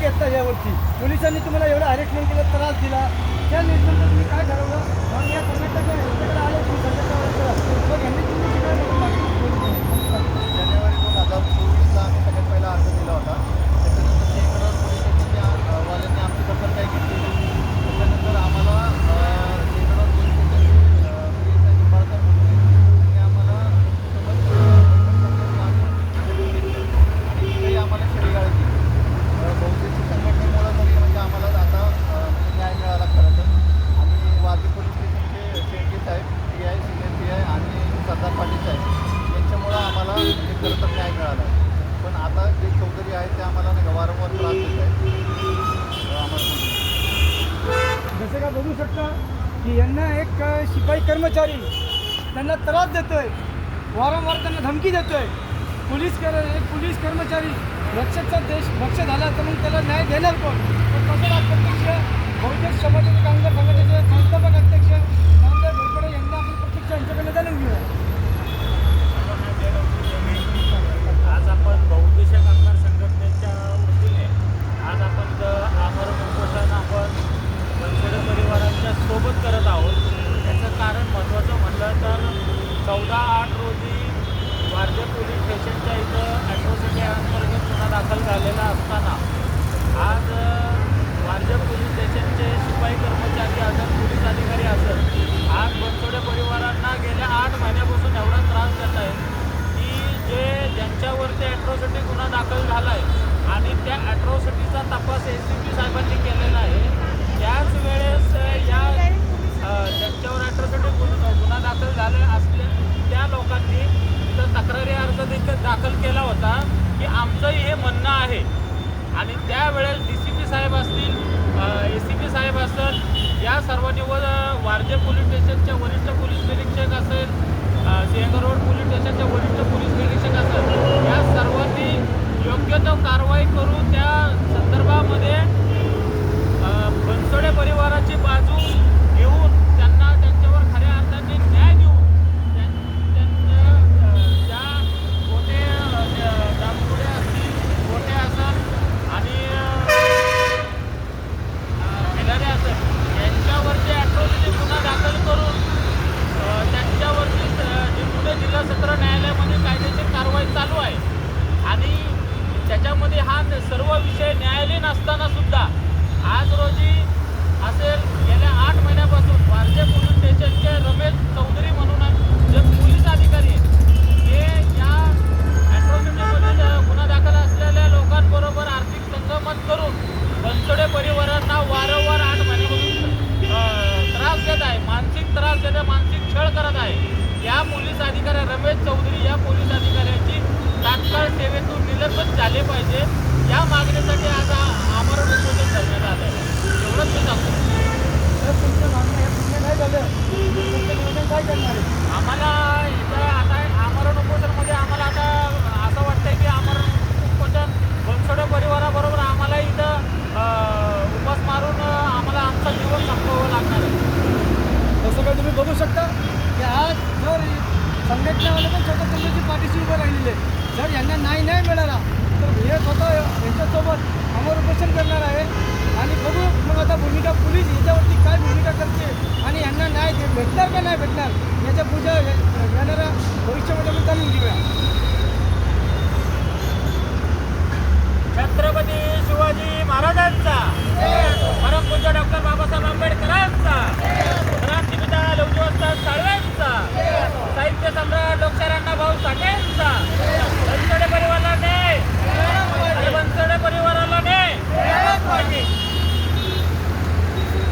घेतला यावरती? पोलिसांनी तुम्हाला एवढं हॅरेसमेंट केला त्रास दिला. त्या निर्णयात तुम्ही काय ठरवलं मग या संघटनेच्या यांच्याकडे आले तुम्ही संघटना मग यांनी तुमची काय मदत मागितली? जानेवारी दोन हजार चोवीसला आम्ही सगळ्यात पहिला अर्ज दिला होता त्याच्यानंतर शेकडो पोलीस स्टेशनच्या अ, वाल्यांनी आमची दखल काही घेतली नाही त्याच्यानंतर आम्हाला अ, शेकडो पोलीस स्टेशनचे अ, पी एस आय निंबाळकर म्हणून त्यांनी आम्हाला सोबत अ, बैठक घेतली आणि तिथेही आम्हाला शिवीगाळ केली अ, बहुतेक संघटनेमुळं तरी म्हणजे आम्हाला आता अ, म्हणजे न्याय मिळाला खरं तर आणि वाघे पोलीस स्टेशनचे शेळके साहेब P I senior P I आणि सरदार पाटील साहेब यांच्यामुळं आम्हाला म्हणजे खरं तर न्याय मिळाला पण आता जे चौधरी आहेत ते आम्हाला नाही का वारंवार त्रास देत आहेत अ, आम्हाला जसं का बघू शकता की यांना एक शिपाई कर्मचारी त्यांना त्रास देतोय वारंवार त्यांना धमकी देतोय. पोलीस कर एक पोलीस कर्मचारी रक्षकचा देश भक्ष झाला तर मग त्याला न्याय देणार कोण? पण कसं ना प्रत्यक्ष बहुतेक समाजाचे कामगार संघटनेचे संस्थापक अध्यक्ष नामदेव घोरपडे यांना आपण प्रत्यक्ष यांच्याकडे जाणून घेऊया आज आपण बहुउद्देशीय कामगार संघटनेच्या वतीने आज आपण इथं आमरण उपोषण आपण बनसोडे परिवारांच्या सोबत करत आहोत त्याचं कारण महत्त्वाचं म्हटलं तर चौदा आठ रोजी वारजे पोलीस स्टेशनच्या इथं ॲट्रॉसिटी अंतर्गत गुन्हा दाखल झालेला असताना आज अ, वारजे पोलीस स्टेशनचे शिपाई कर्मचारी असेल पोलीस अधिकारी असेल आज बनसोडे परिवारांना गेल्या आठ महिन्यापासून एवढा त्रास देत आहे की जे ज्यांच्यावरती ॲट्रॉसिटी गुन्हा दाखल झाला आहे आणि त्या ॲट्रॉसिटीचा तपास एस सी पी साहेबांनी केलेला आहे त्याच वेळेस या ज्यांच्यावर ॲट्रॉसिटी गुन्हा गुन्हा दाखल झाले असले त्या लोकांनी तक्रारी अर्ज देखील दाखल केला होता. की हे म्हणणं आहे. आणि त्यावेळेस डी सी पी साहेब असतील ए सी पी साहेब असतील या सर्वांनी व वारजे पोलीस स्टेशनच्या वरिष्ठ पोलीस निरीक्षक असेल सिंहगड रोड पोलीस स्टेशनचे वरिष्ठ पोलीस निरीक्षक असेल या सर्वांनी योग्य तो कारवाई करून त्या संदर्भामध्ये अ, बनसोडे परिवाराची बाजू घेऊन त्यांना त्यांच्यावर खऱ्या अर्थाने न्याय देऊन त्यां- त्यांच्या अ, ज्या मोठे अ, ज्या दामपुडे असतील मोठे असेल आणि मिलारे असेल यांच्यावरती ॲट्रॉसिटी गुन्हा दाखल करून अ, त्यांच्यावरती अ, जे पुणे जिल्हा सत्र न्यायालयामध्ये कायदेशीर कारवाई चालू आहे आणि त्याच्यामध्ये हा सर्व विषय न्यायालयीन असताना सुद्धा आज रोजी असेल गेल्या आठ महिन्यापासून वारजे पोलीस स्टेशनचे रमेश चौधरी म्हणून जे पोलीस अधिकारी आहेत ते या ॲट्रॉसिटीमध्ये गुन्हा दाखल असलेल्या लोकांबरोबर आर्थिक संगमत करून बनसोडे परिवारांना वारंवार आठ महिन्यापासून अ, त्रास देत आहे मानसिक त्रास देत आहे मानसिक छळ करत आहे या पोलीस अधिकारी रमेश चौधरी या पोलीस अधिकाऱ्याची तात्काळ सेवेतून निलंबित झाले पाहिजे. या मागणीसाठी आज आमरण उपोषण करण्यात आलं आहे एवढंच मी सांगतो. पूर्ण नाही झालं. काय करणार आम्हाला इथं आता आमरण उपोषणमध्ये आम्हाला आता असं वाटतंय की आमरण उपोषण बनसोडे परिवाराबरोबर आम्हाला इथं उपास मारून आम्हाला आमचं जीवन संपवावं लागणार आहे. जसं काय तुम्ही बघू शकता की आज जर संघटनावाले पण स्वतः त्यांच्याची पाठीशी उभं राहिलेले जर यांना न्याय नाही मिळाला तर हे स्वतः यांच्यासोबत अमर उपोषण करणार आहे. आणि बघू मग आता भूमिका पोलीस याच्यावरती काय भूमिका करते आणि यांना न्याय भेटणार का नाही भेटणार याच्या पूजा येणाऱ्या भविष्यामध्ये आपण जाणून घेऊया. छत्रपती शिवाजी महाराजांचा परमपूज्य डॉक्टर बाबासाहेब आंबेडकरांचा क्रांतिपिता लवजीवस्ताद साळव्यांचा साहित्य सम्राट लोकशाहीर भाऊ साठेंचा